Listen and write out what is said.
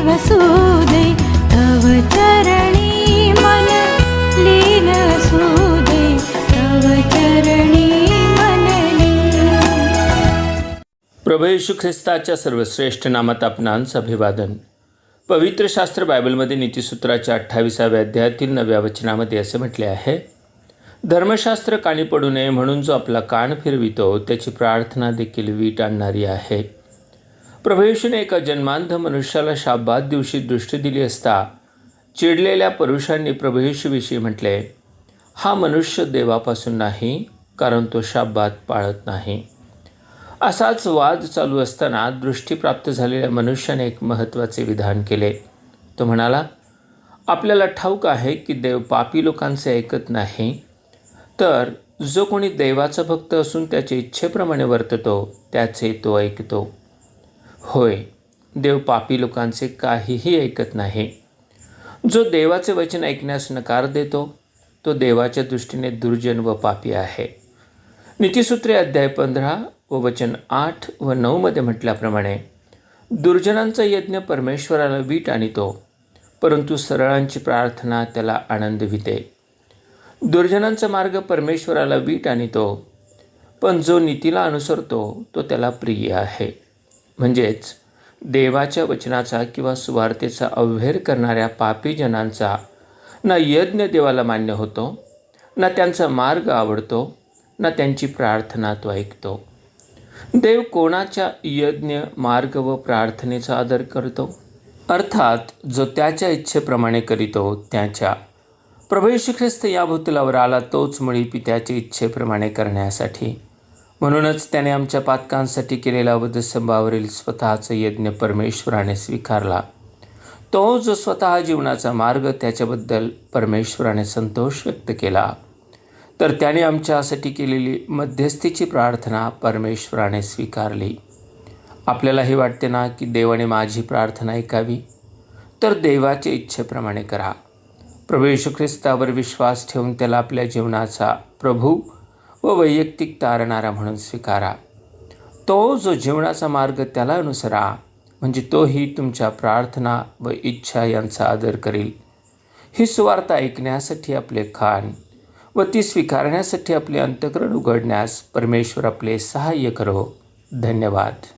वसुदे तव चरणी मन लीन असू तव चरणी मन प्रभू येशू ख्रिस्ताच्या सर्वश्रेष्ठ नामात आपणांस अभिवादन पवित्र शास्त्र बायबलमध्ये नीतिसूत्राच्या अठ्ठावीसाव्या अध्यायातील नव्या वचनामध्ये असे म्हटले आहे धर्मशास्त्र काणी पडू नये म्हणून जो आपला कान फिरवितो त्याची प्रार्थना देखील वीट आणणारी आहे. प्रभू एका जन्मांध मनुष्याला शाब्बात दिवशी दृष्टी दिली असता चिडलेल्या पुरुषांनी प्रभू म्हटले हा मनुष्य देवापासून नाही कारण तो शाबात पाळत नाही. असाच वाद चालू असताना दृष्टी प्राप्त झालेल्या मनुष्याने एक महत्त्वाचे विधान केले. तो म्हणाला आपल्याला ठाऊक आहे की देव पापी लोकांचे ऐकत नाही तर जो कोणी देवाचा भक्त असून त्याच्या इच्छेप्रमाणे वर्ततो त्याचे तो ऐकतो. होय देव पापी लोकांचे काहीही ऐकत नाही. जो देवाचे वचन ऐकण्यास नकार देतो तो देवाच्या दृष्टीने दुर्जन व पापी आहे. नीतिसूत्रे अध्याय पंधरा व वचन आठ व नऊमध्ये म्हटल्याप्रमाणे दुर्जनांचा यज्ञ परमेश्वराला वीट आणितो परंतु सरळांची प्रार्थना त्याला आनंद विते दुर्जनांचा मार्ग परमेश्वराला वीट आणितो पण जो नीतीला अनुसरतो तो त्याला प्रिय आहे. म्हणजेच देवाच्या वचनाचा किंवा सुवार्थेचा अव्हेर करणाऱ्या पापी जनांचा ना यज्ञ देवाला मान्य होतो ना त्यांचा मार्ग आवडतो ना त्यांची प्रार्थना तो ऐकतो. देव कोणाच्या यज्ञ मार्ग व प्रार्थनेचा आदर करतो? अर्थात जो त्याच्या इच्छेप्रमाणे करीतो त्याच्या. प्रभू ख्रिस्त या भूतलावर आला तोच मुळी पित्याच्या इच्छेप्रमाणे करण्यासाठी. म्हणूनच त्याने आमच्या पातकांसाठी केलेला वधस्तंभावरील स्वतःचा यज्ञ परमेश्वराने स्वीकारला. तो जो स्वतः जीवनाचा मार्ग त्याच्याबद्दल परमेश्वराने संतोष व्यक्त केला. तर त्याने आमच्यासाठी केलेली मध्यस्थीची प्रार्थना परमेश्वराने स्वीकारली. आपल्याला हे वाटते ना की देवाने माझी प्रार्थना ऐकावी? तर देवाच्या इच्छेप्रमाणे करा. प्रभू येशू ख्रिस्तावर विश्वास ठेवून त्याला आपल्या जीवनाचा प्रभू व वैयक्तिक तारणारा म्हणून स्वीकारा. तो जो जीवनाचा मार्ग त्याला अनुसरा म्हणजे तोही तुमच्या प्रार्थना व इच्छा यांचा आदर करील. ही सुवार्ता ऐकण्यासाठी आपले खान व ती स्वीकारण्यासाठी आपले अंतकरण उघडण्यास परमेश्वर आपले सहाय्य करो. धन्यवाद.